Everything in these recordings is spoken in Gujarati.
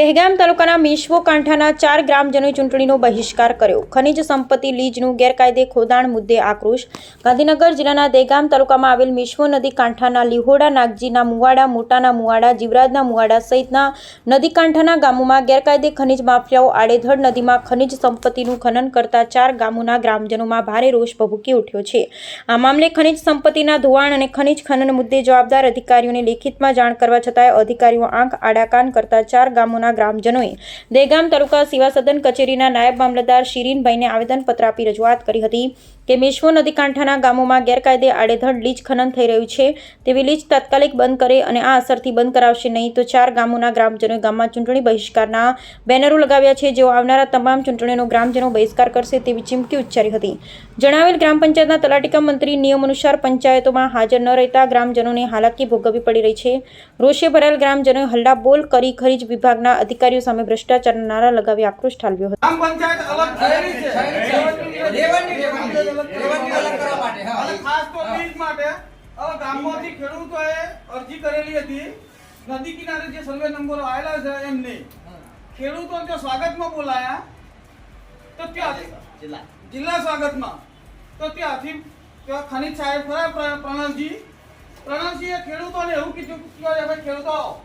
દહેગામ તાલુકાના મીશવો કાંઠાના ચાર ગ્રામજનોએ ચૂંટણીનો બહિષ્કાર કર્યો. ખનિજ સંપત્તિ લીજનું ગેરકાયદે ખોદાણ મુદ્દે આક્રોશ. ગાંધીનગર જિલ્લાના દહેગામ તાલુકામાં આવેલ મીશવો નદી કાંઠાના લીહોડા, નાગજીના મુવાડા, મોટાના મુવાડા, જીવરાજના મુવાડા સહિતના નદી કાંઠાના ગામોમાં ગેરકાયદે ખનિજ માફિયાઓ આડેધડ નદીમાં ખનિજ સંપત્તિનું ખનન કરતા ચાર ગામોના ગ્રામજનોમાં ભારે રોષ ભભૂકી ઉઠ્યો છે. આ મામલે ખનિજ સંપત્તિના ધોવાણ અને ખનિજ ખનન મુદ્દે જવાબદાર અધિકારીઓને લેખિતમાં જાણ કરવા છતાંય અધિકારીઓ આંખ આડાકાન કરતા ચાર ગામોના ગ્રામજનોએ દહેગામ તાલુકા સેવા સદન કચેરીના નાયબ મામલતદાર શિરીનભાઈને આવેદનપત્ર આપી રજૂઆત કરી હતી કે મેશ્વો નદી કાંઠાના ગામોમાં ગેરકાયદે આડેધડ લીજ ખનન થઈ રહ્યું છે. તેવી લીજ તાત્કાલિક બંધ કરે અને આ અસરથી બંધ કરાવશે નહીં તો ચાર ગામોના ગ્રામજનોએ ગામમાં ચૂંટણી બહિષ્કારના બેનરો લગાવ્યા છે. જેઓ આવનારા તમામ ચૂંટણીનો ગ્રામજનો બહિષ્કાર કરશે તેવી ચીમકી ઉચ્ચારી હતી. જણાવેલ ગ્રામ પંચાયતના તલાટીકા મંત્રી નિયમ અનુસાર પંચાયતોમાં હાજર ન રહેતા ગ્રામજનોને હાલાકી ભોગવવી પડી રહી છે. રોષે ભરાયેલ ગ્રામજનોએ હલ્લાબોલ કરી ખરીજ વિભાગના અધિકારીઓ સામે ભ્રષ્ટાચારના નારા લગાવી આક્રોશ ઠાલવ્યો હતો. ગ્રામ પંચાયત અલગ થયેલી છે. રેવન્યુ રેવન્યુ અલગ કરવા માટે હા. અને ખાસ તો લીઝ માટે હવે ગામમાંથી ખેડૂતોએ અરજી કરેલી હતી. નદી કિનારે જે સર્વે નંબરો આવેલા છે એમને ખેડૂતો જો સ્વાગતમાં બોલાયા. તો ત્યાં જિલ્લા. સ્વાગતમાં. તો ત્યાંથી ત્યાં ખનીજ સાહેબ ખરા પ્ર- પ્રણવજી. પ્રણવજીએ ખેડૂતોને એવું કીધું કે ભાઈ ખેડૂતો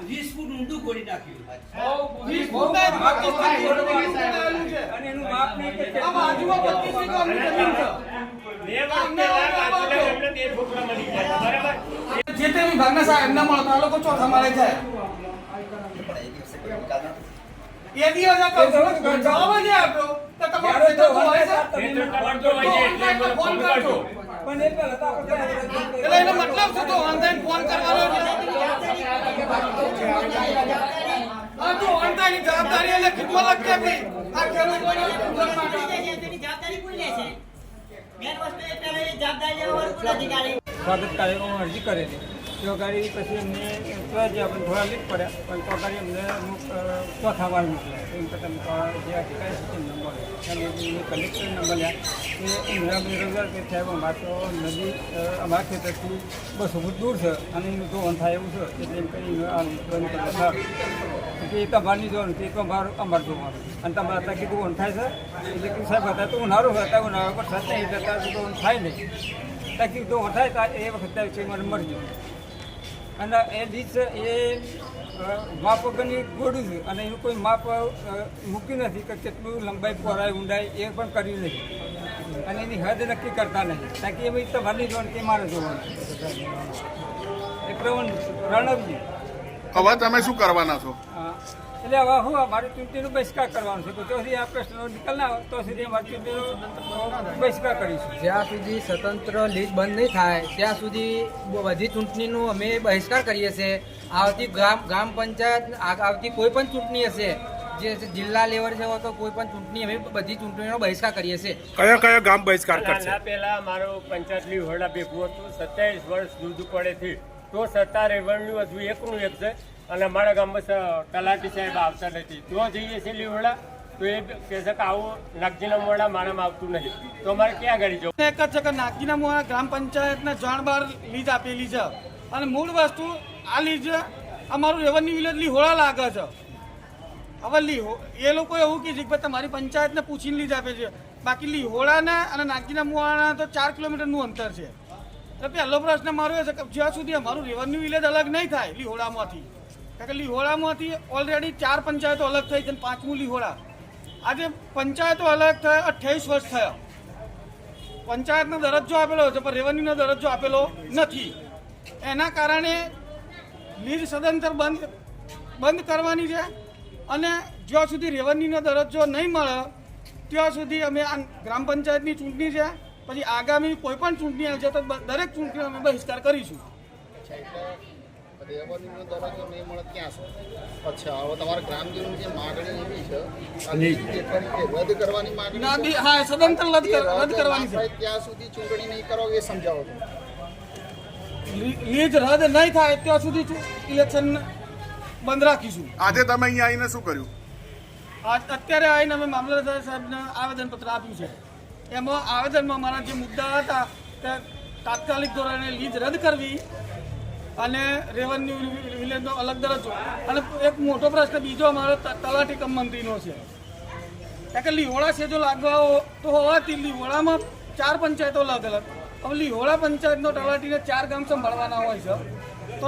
જ છે નથી કરી, ચાલુ જ છે. વીસ ફૂટના જ પાકિસ્તાન બોર્ડરનું બનાવેલું છે. આ બાજુમાં 25 વીઘાની જમીન છે. જે તે વિભાગના સાહેબને મળતા આ લોકો ચોથા માળે જાય. એ દિવસે જવાબ જ આપ્યો તો તમારો ખેતર તો હોય છે. ફોન કરજો. એટલે એનો મતલબ શું તો ઓનલાઈન ફોન કરવાનો આ તો ઓનલાઈન જવાબદારી એટલે ખીધમાં લખી આપી આ ખેડૂતોની ખીધમત માટે. જવાબદારી કોણ લે છે મેન વસ્તુ એટલે જવાબદારી લેવા વાળું અધિકારી સ્વાગત કાર્યક્રમમાં અરજી કરેલી તો ગાડી પછી એમને તો જ આપણે થોડા લીક પડ્યા, પણ તો ગાડી અમને અમુક ચોથા વાર મોકલ્યા એમ કરતાં જે અધિકારી છે તેમને મળે. એમને કલેક્ટરને મળ્યા. કે એમના બેરોજગાર કે સાહેબ, અમારે તો નદી અમારા ખેતરથી બસો ફૂટ દૂર છે અને એનું ધોવાણ થાય એવું છે. એટલે એમ કરીને બંધ સારું કે એ તમારની જોવાનું તે તો અમારું જોવાનું અને તમારે અત્યારે કીધું ઓન થાય છે? એટલે કે સાહેબ હતા તો ઉનાળો હતા ઉનાળો પર સાથે એટલે ત્યાં તો ઓન થાય નહીં. ત્યાં કીધું ઓન થાય એ વખતે મને મરજો. અને એ બીજ એ માપ વગરની ગોળું છે. અને એનું કોઈ માપ મૂકી મૂક્યું નથી કે કેટલું લંબાઈ પહોળાઈ ઊંડાઈ એ પણ કર્યું નથી. અને એની હદ નક્કી કરતા નથી. તાકી એવી તમારી જોવાનું કે મારે જોવાનું. એ પ્રવણ રણવજી હવે તમે શું કરવાના છો. એટલે હવે હું મારે ચૂંટણીનો બહિષ્કાર કરવાનો છે. તો સુધી આ પ્રશ્નનો નિકાલ ના આવે તો સુધી અમારે ચૂંટણીનો બહિષ્કાર કરીશું. જ્યાં સુધી સ્વતંત્ર લીગ બંધ નહીં થાય ત્યાં સુધી બધી ચૂંટણીનો અમે બહિષ્કાર કરીએ છીએ. આવતી ગ્રામ ગ્રામ પંચાયત આવતી કોઈ પણ ચૂંટણી હશે જે જિલ્લા લેવલ છે તો કોઈ પણ ચૂંટણી અમે બધી ચૂંટણીનો બહિષ્કાર કરીએ છીએ. કયા કયા ગામ બહિષ્કાર કરશે? પહેલા મારો પંચાયતની હોરડા ભેગું હતું સત્યાવીસ વર્ષ દૂધ પડેથી તો સત્તા રેવન્યુ હજુ એકનું એક છે. અને અમારા ગામમાં તલાટી સાહેબ આવતા નથી. જો જઈએ છીએ લીવડા તો એ કહે છે કે આવું નાગજીના મોડા મારામાં આવતું નહીં તો અમારે ક્યાં ગાડી જવું? એક જ છે કે નાગીના મોહા ગ્રામ પંચાયતને જાણ બહાર લીજ આપેલી છે. અને મૂળ વસ્તુ આ લીજ અમારું રેવન્યુ વિલેજ લીહોળા લાગે છે. હવે લીહો એ લોકો એવું કે ભાઈ તમારી પંચાયતને પૂછીને લીજ આપે છે. બાકી લીહોળાના અને નાગીના મોહાના તો ચાર કિલોમીટરનું અંતર છે. તો પહેલો પ્રશ્ન મારો એ છે કે જ્યાં સુધી અમારું રેવન્યુ વિલેજ અલગ નહીં થાય લીહોળામાંથી કારણ કે લીહોળામાંથી ઓલરેડી ચાર પંચાયતો અલગ થઈ છે પાંચમું લીહોળા આજે પંચાયતો અલગ થયા, અઠ્યાવીસ વર્ષ થયા. પંચાયતનો દરજ્જો આપેલો છે, પણ રેવન્યુનો દરજ્જો આપેલો નથી. એના કારણે લીજ સદંતર બંધ બંધ કરવાની છે અને જ્યાં સુધી રેવન્યુનો દરજ્જો નહીં મળે, ત્યાં સુધી અમે આ ગ્રામ પંચાયતની ચૂંટણી છે. પછી આગામી કોઈ પણ ચૂંટણી આવશે તો દરેક ચૂંટણીનો અમે બહિષ્કાર કરીશું. રેવન્યુનો દરજ્જો નહીં મળે ત્યાં સુધી. અચ્છા હવે તમારા ગ્રામજનોની જે માગણી એવી છે રદ કરવાની માગણી હા સદંતર રદ રદ કરવાની છે. ત્યાં સુધી ચૂંટણી નહીં કરો એ સમજાવો લીજ રદ નહીં થાય ત્યાં સુધી ઇલેક્શન બંધ રાખીશું. આજે તમે અહીંયા આવીને શું કર્યું? આજ અત્યારે આવીને અમે મામલતદાર સાહેબને આવેદનપત્ર આપ્યું છે. એમાં આવેદનમાં મારા જે મુદ્દા હતા તે તાત્કાલિક ધોરણે લીજ રદ કરવી અને રેવન્યુ વિલેજનો અલગ દરજ્જો. અને એક મોટો પ્રશ્ન બીજો અમારો તલાટી કમ મંત્રીનો છે. કારણ કે લીહોળા જો લાગવા તો હોવાથી લીહોળામાં ચાર પંચાયતો અલગ અલગ. હવે લીહોળા પંચાયતનો તલાટીને ચાર ગામ સંભાળવાના હોય છે. તો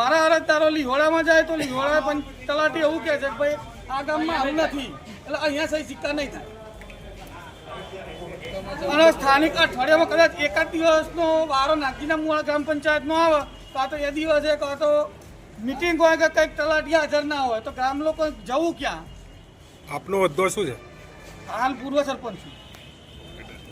મારા અરજદારો લીહોળામાં જાય તો લીહોળા તલાટી એવું કહે છે કે ભાઈ, આ ગામમાં આવું નથી. એટલે અહીંયા સહી સિક્કા નહીં થાય. અને સ્થાનિક અઠવાડિયામાં કદાચ એકાદ દિવસનો વારો નાગીના મૂળ ગ્રામ પંચાયતનો આવે કાં તો એ દિવસે કાં તો મિટિંગ હોય કે કંઈક તલાટી હાજર ના હોય તો ગ્રામ લોકો જવું ક્યાં? આપનો હોદ્દો શું છે? હાલ પૂર્વ સરપંચ છું.